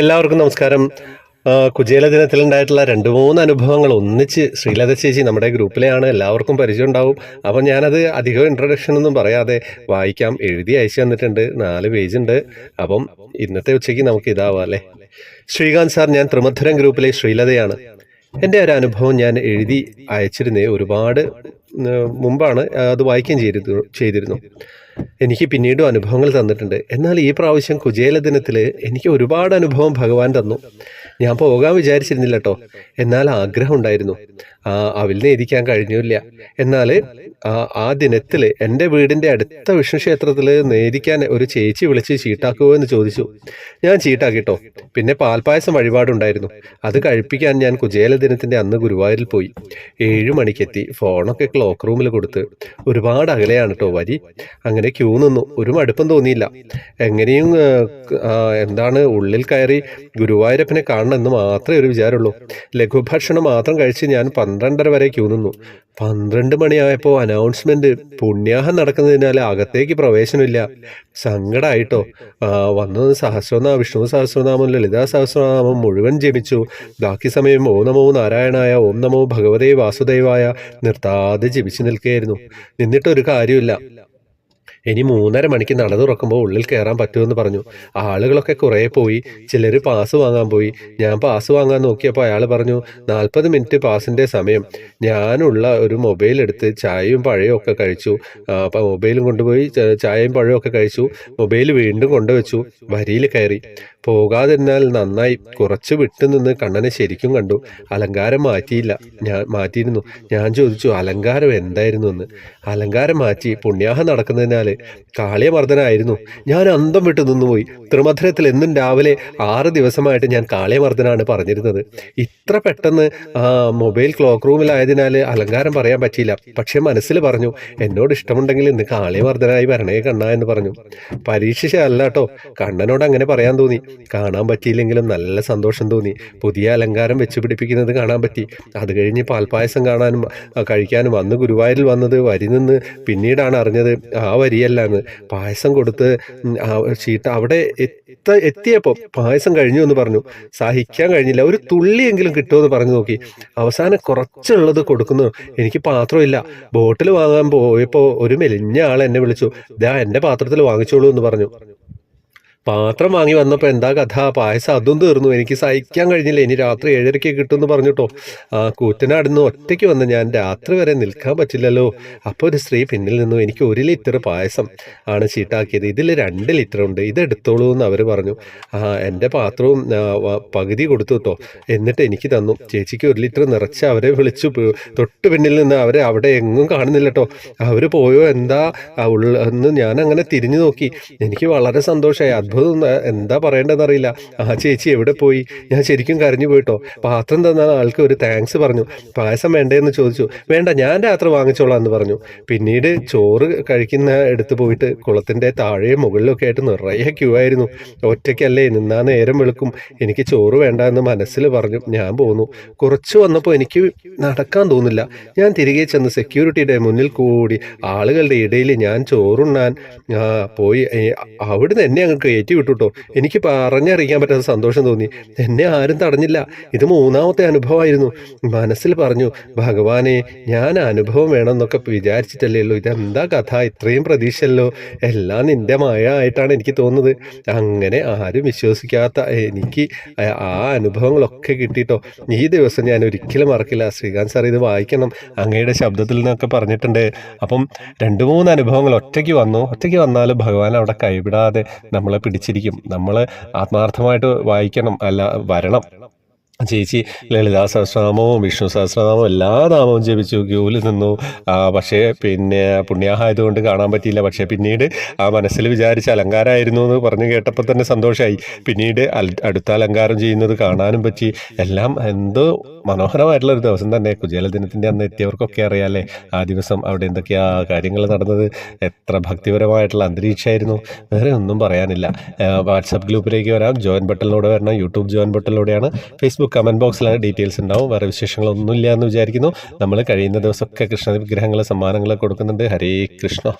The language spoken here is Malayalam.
എല്ലാവർക്കും നമസ്കാരം. കുചേല ദിനത്തിലുണ്ടായിട്ടുള്ള രണ്ട് മൂന്ന് അനുഭവങ്ങൾ ഒന്നിച്ച് ശ്രീലത ചേച്ചി നമ്മുടെ ഗ്രൂപ്പിലെയാണ്. എല്ലാവർക്കും പരിചയം ഉണ്ടാവും. അപ്പം ഞാനത് അധികം ഇൻട്രൊഡക്ഷൻ ഒന്നും പറയാതെ വായിക്കാം. എഴുതി അയച്ചു തന്നിട്ടുണ്ട്. നാല് പേജ് ഉണ്ട്. അപ്പം ഇന്നത്തെ ഉച്ചയ്ക്ക് നമുക്ക് ഇതാവാം അല്ലേ? ശ്രീകാന്ത് സാർ ഞാൻ ത്രിമധുരം ഗ്രൂപ്പിലെ ശ്രീലതയാണ്. എന്റെ ഒരു അനുഭവം ഞാൻ എഴുതി അയച്ചിരുന്നേ ഒരുപാട് മുമ്പാണ്. അത് വായിക്കുകയും ചെയ്തിരുന്നു ചെയ്തിരുന്നു. എനിക്ക് പിന്നീടും അനുഭവങ്ങൾ തന്നിട്ടുണ്ട്. എന്നാൽ ഈ പ്രാവശ്യം കുചേല ദിനത്തിൽ എനിക്ക് ഒരുപാട് അനുഭവം ഭഗവാൻ തന്നു. ഞാൻ പോകാൻ വിചാരിച്ചിരുന്നില്ല കേട്ടോ എന്നാൽ ആഗ്രഹം ഉണ്ടായിരുന്നു. ആ ഇരിക്കാൻ കഴിഞ്ഞില്ല. എന്നാൽ ആ ദിനത്തിൽ എന്റെ വീടിന്റെ അടുത്ത വിഷ്ണു ക്ഷേത്രത്തിൽ നേരിക്കാൻ ഒരു ചേച്ചി വിളിച്ച് ചീട്ടാക്കുമോ എന്ന് ചോദിച്ചു. ഞാൻ ചീട്ടാക്കിട്ടോ. പിന്നെ പാൽപ്പായസം വഴിപാടുണ്ടായിരുന്നു. അത് കഴിപ്പിക്കാൻ ഞാൻ കുജേല ദിനത്തിന്റെ അന്ന് ഗുരുവായൂരിൽ പോയി. ഏഴു മണിക്കെത്തി. ഫോണൊക്കെ ക്ലോക്ക് റൂമിൽ കൊടുത്ത്. ഒരുപാട് അകലെയാണ് കേട്ടോ വരി. അങ്ങനെ ക്യൂ നിന്നു. ഒരു മടുപ്പം തോന്നിയില്ല. എങ്ങനെയും എന്താണ് ഉള്ളിൽ കയറി ഗുരുവായൂരപ്പനെ കാണണമെന്ന് മാത്രമേ ഒരു വിചാരമുള്ളൂ. ലഘുഭക്ഷണം മാത്രം കഴിച്ച് ഞാൻ പന്ത്രണ്ടര വരെ ക്യൂ നിന്നു. പന്ത്രണ്ട് മണിയായപ്പോൾ അനൗൺസ്മെന്റ് പുണ്യാഹം നടക്കുന്നതിനാൽ അകത്തേക്ക് പ്രവേശനമില്ല. സങ്കടമായിട്ടോ വന്നത് സഹസ്രനാമം വിഷ്ണു സഹസ്രനാമം ലളിതാ സഹസ്രനാമം മുഴുവൻ ജപിച്ചു. ബാക്കി സമയം ഓം നമോ നാരായണായ ഓം നമോ ഭഗവതേ വാസുദേവായ നിർത്താതെ ജപിച്ചു നിൽക്കുകയായിരുന്നു. നിന്നിട്ടൊരു കാര്യമില്ല ഇനി മൂന്നര മണിക്ക് നട തുറക്കുമ്പോൾ ഉള്ളിൽ കയറാൻ പറ്റുമെന്ന് പറഞ്ഞു. ആളുകളൊക്കെ കുറേ പോയി. ചിലർ പാസ് വാങ്ങാൻ പോയി. ഞാൻ പാസ് വാങ്ങാൻ നോക്കിയപ്പോൾ അയാൾ പറഞ്ഞു നാൽപ്പത് മിനിറ്റ് പാസിന്റെ സമയം. ഞാനുള്ള ഒരു മൊബൈൽ എടുത്ത് ചായയും പഴയും ഒക്കെ കഴിച്ചു. അപ്പോൾ മൊബൈലും കൊണ്ടുപോയി ചായയും പഴവും ഒക്കെ കഴിച്ചു. മൊബൈൽ വീണ്ടും കൊണ്ടുവച്ചു. വരിയിൽ കയറി. പോകാതിരുന്നാൽ നന്നായി. കുറച്ച് വിട്ടുനിന്ന് കണ്ണനെ ശരിക്കും കണ്ടു. അലങ്കാരം മാറ്റിയില്ല. ഞാൻ മാറ്റിയിരുന്നു. ഞാൻ ചോദിച്ചു അലങ്കാരം എന്തായിരുന്നു എന്ന്? അലങ്കാരം മാറ്റി. പുണ്യാഹം നടക്കുന്നതിനാൽ കാളിയമർദ്ദനായിരുന്നു. ഞാൻ അന്തം വിട്ട് നിന്നുപോയി. ത്രിമധുരത്തിൽ എന്നും രാവിലെ ആറ് ദിവസമായിട്ട് ഞാൻ കാളിയമർദ്ദനാണ് പറഞ്ഞിരുന്നത്. ഇത്ര പെട്ടെന്ന് മൊബൈൽ ക്ലോക്ക് റൂമിലായതിനാൽ അലങ്കാരം പറയാൻ പറ്റിയില്ല. പക്ഷെ മനസ്സിൽ പറഞ്ഞു എന്നോട് ഇഷ്ടമുണ്ടെങ്കിൽ ഇന്ന് കാളിയമർദ്ദനായി വരണേ കണ്ണ എന്ന് പറഞ്ഞു. പരീക്ഷിച്ചല്ല കേട്ടോ കണ്ണനോട് അങ്ങനെ പറയാൻ തോന്നി. കാണാൻ പറ്റിയില്ലെങ്കിലും നല്ല സന്തോഷം തോന്നി. പുതിയ അലങ്കാരം വെച്ച് പിടിപ്പിക്കുന്നത് കാണാൻ പറ്റി. അത് കഴിഞ്ഞ് പാൽപ്പായസം കാണാനും കഴിക്കാനും അന്ന് ഗുരുവായൂരിൽ വന്നത് വരി നിന്ന് പിന്നീടാണ് അറിഞ്ഞത് ആ വരിയല്ല എന്ന് പായസം കൊടുത്ത് ചീട്ട അവിടെ എത്ത എത്തിയപ്പോൾ പായസം കഴിഞ്ഞു എന്ന് പറഞ്ഞു. സഹിക്കാൻ കഴിഞ്ഞില്ല. ഒരു തുള്ളിയെങ്കിലും കിട്ടുമെന്ന് പറഞ്ഞു നോക്കി. അവസാനം കുറച്ചുള്ളത് കൊടുക്കുന്നു. എനിക്ക് പാത്രമില്ല ബോട്ടിൽ വാങ്ങാൻ പോയപ്പോൾ ഒരു മെലിഞ്ഞ ആൾ എന്നെ വിളിച്ചു. ദാ എന്റെ പാത്രത്തിൽ വാങ്ങിച്ചോളൂ എന്ന് പറഞ്ഞു. പാത്രം വാങ്ങി വന്നപ്പോൾ എന്താ കഥ? പായസം അതും തീർന്നു. എനിക്ക് സഹിക്കാൻ കഴിഞ്ഞില്ല. ഇനി രാത്രി ഏഴരയ്ക്ക് കിട്ടുമെന്ന് പറഞ്ഞിട്ടോ. ആ കൂറ്റനാടുന്ന് ഒറ്റയ്ക്ക് വന്ന് ഞാൻ രാത്രി വരെ നിൽക്കാൻ പറ്റില്ലല്ലോ. അപ്പോൾ ഒരു സ്ത്രീ പിന്നിൽ നിന്നു. എനിക്ക് ഒരു ലിറ്റർ പായസം ആണ് ചീട്ടാക്കിയത് ഇതിൽ രണ്ട് ലിറ്റർ ഉണ്ട്. ഇത് എടുത്തോളൂ എന്ന് അവർ പറഞ്ഞു. ആ എന്റെ പാത്രവും പകുതി കൊടുത്തു കേട്ടോ. എന്നിട്ട് എനിക്ക് തന്നു. ചേച്ചിക്ക് ഒരു ലിറ്റർ നിറച്ച് അവരെ വിളിച്ചു. തൊട്ട് പിന്നിൽ നിന്ന് അവരെ അവിടെ എങ്ങും കാണുന്നില്ല കേട്ടോ. അവർ പോയോ? എന്താ? ആ ഉള്ള എന്ന് ഞാൻ അങ്ങനെ തിരിഞ്ഞു നോക്കി. എനിക്ക് വളരെ സന്തോഷമായി. അത്ഭുതം ന- എന്താ പറയേണ്ടതെന്ന് അറിയില്ല ആ ചേച്ചി എവിടെ പോയി? ഞാൻ ശരിക്കും കരഞ്ഞു പോയിട്ടോ. പാത്രം തന്ന ആൾക്ക് ഒരു താങ്ക്സ് പറഞ്ഞു. പായസം വേണ്ടേന്ന് ചോദിച്ചു. വേണ്ട ഞാൻ രാത്രി വാങ്ങിച്ചോളാം എന്ന് പറഞ്ഞു. പിന്നീട് ചോറ് കഴിക്കുന്ന എടുത്ത് പോയിട്ട് കുളത്തിന്റെ താഴെയും മുകളിലൊക്കെ ആയിട്ട് നിറയെ ക്യൂ ആയിരുന്നു. ഒറ്റയ്ക്കല്ലേ നിന്നാ നേരം വെളുക്കും. എനിക്ക് ചോറ് വേണ്ട എന്ന് മനസ്സിൽ പറഞ്ഞു. ഞാൻ പോന്നു. കുറച്ച് വന്നപ്പോൾ എനിക്ക് നടക്കാൻ തോന്നില്ല. ഞാൻ തിരികെ ചെന്ന് സെക്യൂരിറ്റിയുടെ മുന്നിൽ കൂടി ആളുകളുടെ ഇടയിൽ ഞാൻ ചോറുണ്ണാൻ പോയി. അവിടുന്ന് എന്നെ അങ്ങ് കയറ്റി. വിട്ടുട്ടോ. എനിക്ക് പറഞ്ഞറിയിക്കാൻ പറ്റാത്ത സന്തോഷം തോന്നി. എന്നെ ആരും തടഞ്ഞില്ല. ഇത് മൂന്നാമത്തെ അനുഭവമായിരുന്നു. മനസ്സിൽ പറഞ്ഞു ഭഗവാനെ ഞാൻ അനുഭവം വേണമെന്നൊക്കെ വിചാരിച്ചിട്ടല്ലേ ഉള്ളൂ. ഇതെന്താ കഥ? ഇത്രയും പ്രതീക്ഷയല്ലോ. എല്ലാം നിന്റെ മായ ആയിട്ടാണ് എനിക്ക് തോന്നുന്നത്. അങ്ങനെ ആരും വിശ്വസിക്കാത്ത എനിക്ക് ആ- അനുഭവങ്ങളൊക്കെ കിട്ടിയിട്ടോ ഈ ദിവസം ഞാൻ ഒരിക്കലും മറക്കില്ല. ശ്രീകാന്ത് സാർ ഇത് വായിക്കണം. അങ്ങയുടെ ശബ്ദത്തിൽ നിന്നൊക്കെ പറഞ്ഞിട്ടുണ്ട്. അപ്പം രണ്ട് മൂന്ന് അനുഭവങ്ങൾ ഒറ്റയ്ക്ക് വന്നു. ഒറ്റയ്ക്ക് വന്നാലും ഭഗവാൻ അവിടെ കൈവിടാതെ നമ്മളെ പിടിച്ചിരിക്കും നമ്മൾ ആത്മാർത്ഥമായിട്ട് വായിക്കണം അല്ല വരണം. ചേച്ചി ലളിതാ സഹസ്രനാമവും വിഷ്ണു സഹസ്രനാമവും എല്ലാ നാമവും ജപിച്ചു ക്യൂവിൽ നിന്നു. പക്ഷേ പിന്നെ പുണ്യാഹായതുകൊണ്ട് കാണാൻ പറ്റിയില്ല. പക്ഷേ പിന്നീട് ആ മനസ്സിൽ വിചാരിച്ച അലങ്കാരമായിരുന്നു എന്ന് പറഞ്ഞു കേട്ടപ്പോൾ തന്നെ സന്തോഷമായി പിന്നീട് അടുത്ത അലങ്കാരം ചെയ്യുന്നത് കാണാനും പറ്റി. എല്ലാം എന്തോ മനോഹരമായിട്ടുള്ള ഒരു ദിവസം തന്നെ. കുചേല ദിനത്തിന്റെ അന്ന് എത്തിയവർക്കൊക്കെ അറിയാമല്ലേ ആ ദിവസം അവിടെ എന്തൊക്കെയാ കാര്യങ്ങൾ നടന്നത്? എത്ര ഭക്തിപരമായിട്ടുള്ള അന്തരീക്ഷമായിരുന്നു? വേറെ ഒന്നും പറയാനില്ല. വാട്സപ്പ് ഗ്രൂപ്പിലേക്ക് വരാം. ജോയിൻ ബട്ടണിലൂടെ വരണം. യൂട്യൂബ് ജോയിൻ ബട്ടണിലൂടെയാണ് ഫേസ്ബുക്ക് കമന്റ് ബോക്സിലാണ് ഡീറ്റെയിൽസ് ഉണ്ടാവും. വേറെ വിശേഷങ്ങളൊന്നുമില്ല എന്ന് വിചാരിക്കുന്നു. നമ്മൾ കഴിയുന്ന ദിവസമൊക്കെ കൃഷ്ണ വിഗ്രഹങ്ങൾ സമ്മാനങ്ങൾ കൊടുക്കുന്നുണ്ട്. ഹരേ കൃഷ്ണ.